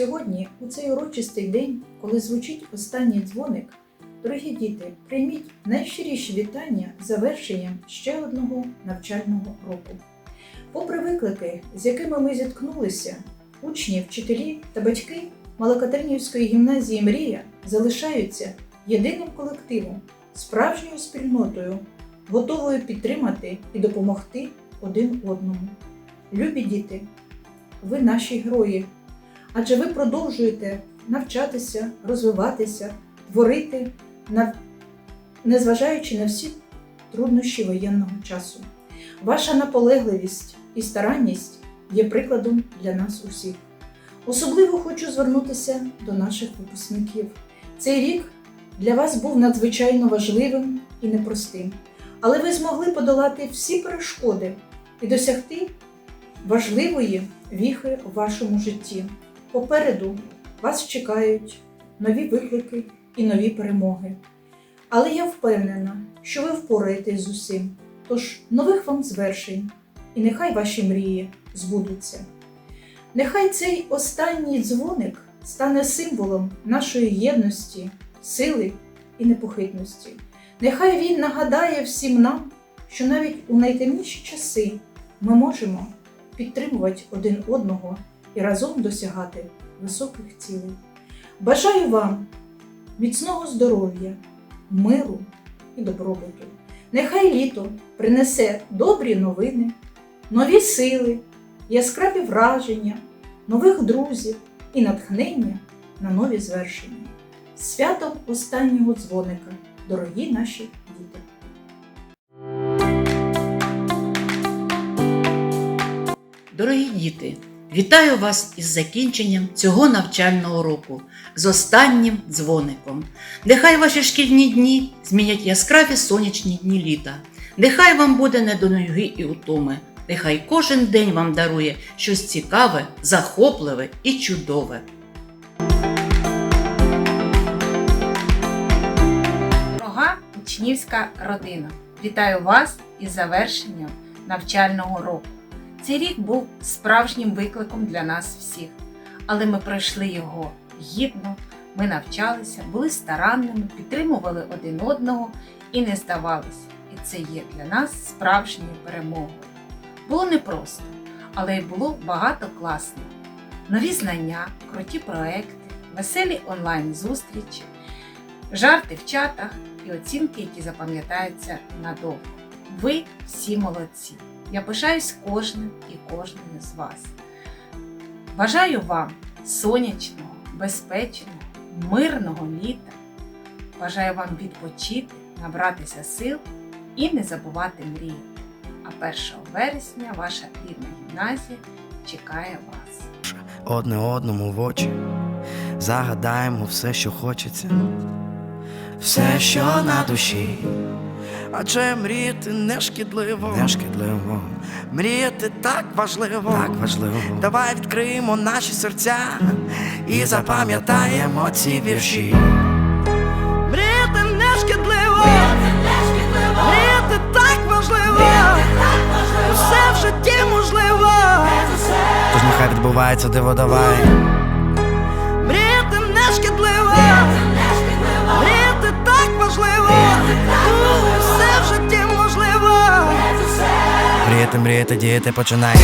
Сьогодні, у цей урочистий день, коли звучить останній дзвоник, дорогі діти, прийміть найщиріші вітання завершенням ще одного навчального року. Попри виклики, з якими ми зіткнулися, учні, вчителі та батьки Малокатеринівської гімназії Мрія залишаються єдиним колективом, справжньою спільнотою, готовою підтримати і допомогти один одному. Любі діти, ви наші герої, адже ви продовжуєте навчатися, розвиватися, творити, незважаючи на всі труднощі воєнного часу. Ваша наполегливість і старанність є прикладом для нас усіх. Особливо хочу звернутися до наших випускників. Цей рік для вас був надзвичайно важливим і непростим, але ви змогли подолати всі перешкоди і досягти важливої віхи в вашому житті. Попереду вас чекають нові виклики і нові перемоги. Але я впевнена, що ви впораєтесь з усім. Тож нових вам звершень, і нехай ваші мрії збудуться. Нехай цей останній дзвоник стане символом нашої єдності, сили і непохитності. Нехай він нагадає всім нам, що навіть у найтемніші часи ми можемо підтримувати один одного і разом досягати високих цілей. Бажаю вам міцного здоров'я, миру і добробуту. Нехай літо принесе добрі новини, нові сили, яскраві враження, нових друзів і натхнення на нові звершення. З Святом останнього дзвоника, дорогі наші діти! Дорогі діти, вітаю вас із закінченням цього навчального року, з останнім дзвоником. Нехай ваші шкільні дні змінять яскраві сонячні дні літа. Нехай вам буде не до ноги і утоми. Нехай кожен день вам дарує щось цікаве, захопливе і чудове. Дорога учнівська родина, вітаю вас із завершенням навчального року. Цей рік був справжнім викликом для нас всіх, але ми пройшли його гідно, ми навчалися, були старанними, підтримували один одного і не здавалися. І це є для нас справжньою перемогою. Було непросто, але й було багато класного. Нові знання, круті проекти, веселі онлайн-зустрічі, жарти в чатах і оцінки, які запам'ятаються надовго. Ви всі молодці. Я пишаюсь кожним і кожним з вас. Бажаю вам сонячного, безпечного, мирного літа. Бажаю вам відпочити, набратися сил і не забувати мріяти. А 1 вересня ваша рідна гімназія чекає вас. одне одному в очі, загадаємо все, що хочеться, все, що на душі, адже мріяти не шкідливо, не шкідливо, мріяти так важливо, так важливо. Давай відкриємо наші серця і запам'ятаємо ці вірші. Мріяти не шкідливо, мріяти так важливо, все в житті можливо. Тож нехай відбувається диво давай. Мріяти не шкідливо, мріяти так важливо, Мріяти, мріяти, діяти починай.